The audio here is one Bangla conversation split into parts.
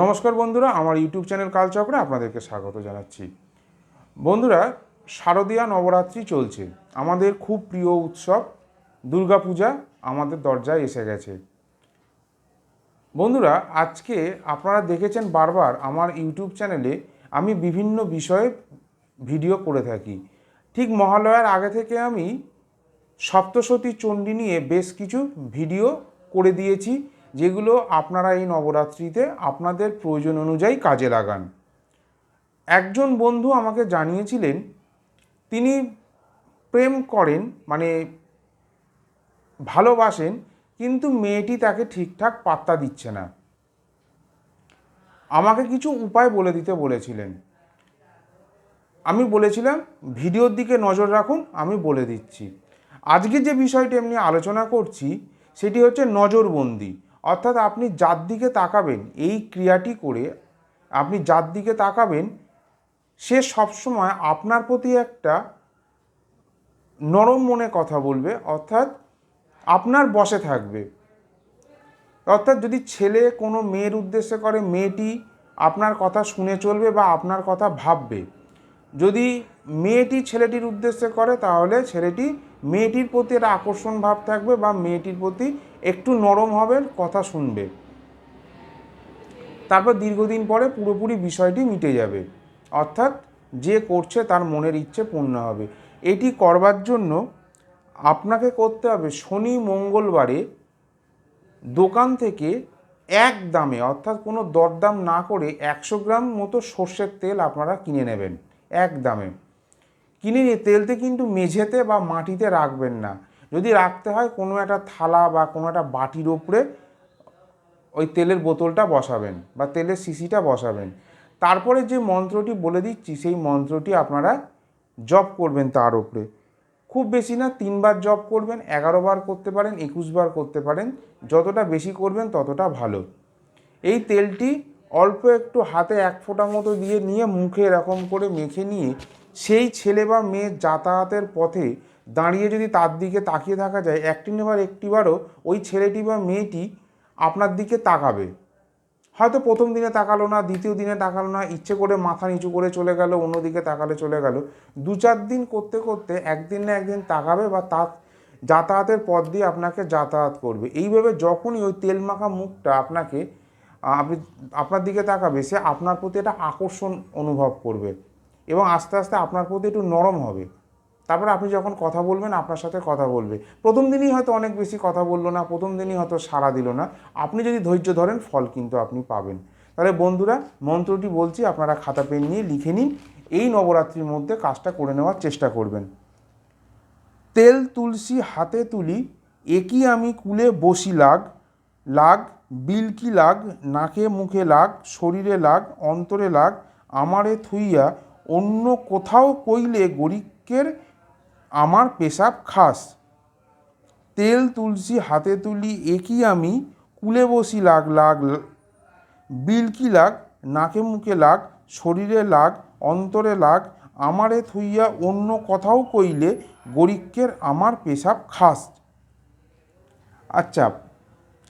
নমস্কার বন্ধুরা, আমার ইউটিউব চ্যানেল কালচক্রে আপনাদেরকে স্বাগত জানাচ্ছি। বন্ধুরা, শারদীয়া নবরাত্রি চলছে। আমাদের খুব প্রিয় উৎসব দুর্গাপূজা, আমাদের দরজায় এসে গেছে। বন্ধুরা, আজকে আপনারা দেখেছেন বারবার আমার ইউটিউব চ্যানেলে আমি বিভিন্ন বিষয়ে ভিডিও করে থাকি। ঠিক মহালয়ার আগে থেকে আমি সপ্তশতী চণ্ডী নিয়ে বেশ কিছু ভিডিও করে দিয়েছি। যেগুলো আপনারা এই নবরাত্রিতে আপনাদের প্রয়োজন অনুযায়ী কাজে লাগান। একজন বন্ধু আমাকে জানিয়েছিলেন, তিনি প্রেম করেন মানে ভালোবাসেন, কিন্তু মেয়েটি তাকে ঠিকঠাক পাত্তা দিচ্ছে না। আমাকে কিছু উপায় বলে দিতে বলেছিলেন। আমি বলেছিলাম, ভিডিওর দিকে নজর রাখুন, আমি বলে দিচ্ছি। আজকে যে বিষয়টি এমনি আলোচনা করছি, সেটি হচ্ছে নজরবন্দি। অর্থাৎ আপনি যার দিকে তাকাবেন, এই ক্রিয়াটি করে আপনি যার দিকে তাকাবেন, সে সবসময় আপনার প্রতি একটা নরম মনে কথা বলবে, অর্থাৎ আপনার বসে থাকবে। অর্থাৎ যদি ছেলে কোনো মেয়ের উদ্দেশ্যে করে, মেয়েটি আপনার কথা শুনে চলবে বা আপনার কথা ভাববে, যদি মেয়েটি ছেলেটির উদ্দেশ্যে করে, তাহলে ছেলেটি মেয়েটির প্রতি একটা আকর্ষণ ভাব থাকবে বা মেয়েটির প্রতি একটু নরম হবে, কথা শুনবে। তারপর দীর্ঘদিন পরে পুরোপুরি বিষয়টি মিটে যাবে। অর্থাৎ যে করছে তার মনের ইচ্ছে পূর্ণ হবে। এটি করবার জন্য আপনাকে করতে হবে শনি মঙ্গলবারে দোকান থেকে এক দামে, অর্থাৎ কোনো দরদাম না করে একশো গ্রাম মতো সর্ষের তেল আপনারা কিনে নেবেন, এক দামে। কিনে নিয়ে তেলতে কিন্তু মেঝেতে বা মাটিতে রাখবেন না। যদি রাখতে হয় কোনো একটা থালা বা কোনো একটা বাটির ওপরে ওই তেলের বোতলটা বসাবেন বা তেলের শিশিটা বসাবেন। তারপরে যে মন্ত্রটি বলে দিচ্ছি, সেই মন্ত্রটি আপনারা জপ করবেন তার ওপরে খুব বেশি না, তিনবার জপ করবেন, এগারো বার করতে পারেন, একুশ বার করতে পারেন, যতটা বেশি করবেন ততটা ভালো। এই তেলটি অল্প একটু হাতে এক ফোঁটা মতো দিয়ে নিয়ে মুখে এরকম করে মেখে নিয়ে সেই ছেলে বা মেয়ের যাতায়াতের পথে দাঁড়িয়ে যদি তার দিকে তাকিয়ে থাকা যায়, একটি নেবার একটিবারও ওই ছেলেটি বা মেয়েটি আপনার দিকে তাকাবে। হয়তো প্রথম দিনে তাকালো না, দ্বিতীয় দিনে তাকালো না, ইচ্ছে করে মাথা নিচু করে চলে গেল অন্যদিকে তাকালে চলে গেল। দু চার দিন করতে করতে একদিন না একদিন তাকাবে বা তা যাতায়াতের পথ দিয়ে আপনাকে যাতায়াত করবে। এইভাবে যখনই ওই তেল মাখা মুখটা আপনাকে আপনি, আপনার দিকে তাকাবে, সে আপনার প্রতি একটা আকর্ষণ অনুভব করবে এবং আস্তে আস্তে আপনার প্রতি একটু নরম হবে। তারপরে আপনি যখন কথা বলবেন, আপনার সাথে কথা বলবে। প্রথম দিনই হয়তো অনেক বেশি কথা বলল না, প্রথম দিনই হয়তো সাড়া দিল না। আপনি যদি ধৈর্য ধরেন, ফল কিন্তু আপনি পাবেন। তাহলে বন্ধুরা, মন্ত্রটি বলছি, আপনারা খাতা, পেন নিয়ে লিখে নিন। এই নবরাত্রির মধ্যে কাজটা করে নেওয়ার চেষ্টা করবেন। তেল, তুলসী হাতে তুলি একই আমি কুলে বসি লাগ লাগ বিলকি লাগ, নাকে মুখে লাগ, শরীরে লাগ, অন্তরে লাগ, আমারে থুইয়া অন্য কোথাও কইলে গরিকের আমার পেশাব খাস। তেল তুলসী হাতে তুলি একই আমি? কুলে বসি লাগ লাগ বিলকি লাগ, নাকে মুখে লাগ, শরীরে লাগ, অন্তরে লাগ, আমারে থুইয়া অন্য কথাও কইলে গরিকের আমার পেশাব খাস। আচ্ছা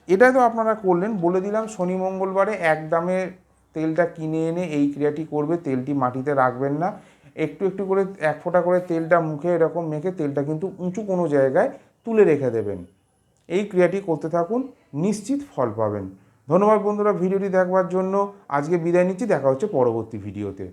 এটাই তো আপনারা করলেন, বলে দিলাম শনি মঙ্গলবারে এক দামে তেলটা কিনে এনে এই ক্রিয়াটি করবে, তেলটি মাটিতে রাখবেন না। একটু একটু করে, এক ফোঁটা করে তেলটা মুখে এরকম মেখে তেলটা কিন্তু উঁচু কোনো জায়গায় তুলে রেখে দেবেন। এই ক্রিয়াটি করতে থাকুন, নিশ্চিত ফল পাবেন। ধন্যবাদ বন্ধুরা, ভিডিওটি দেখবার জন্য আজকে বিদায় নিচ্ছি, দেখা হচ্ছে পরবর্তী ভিডিওতে।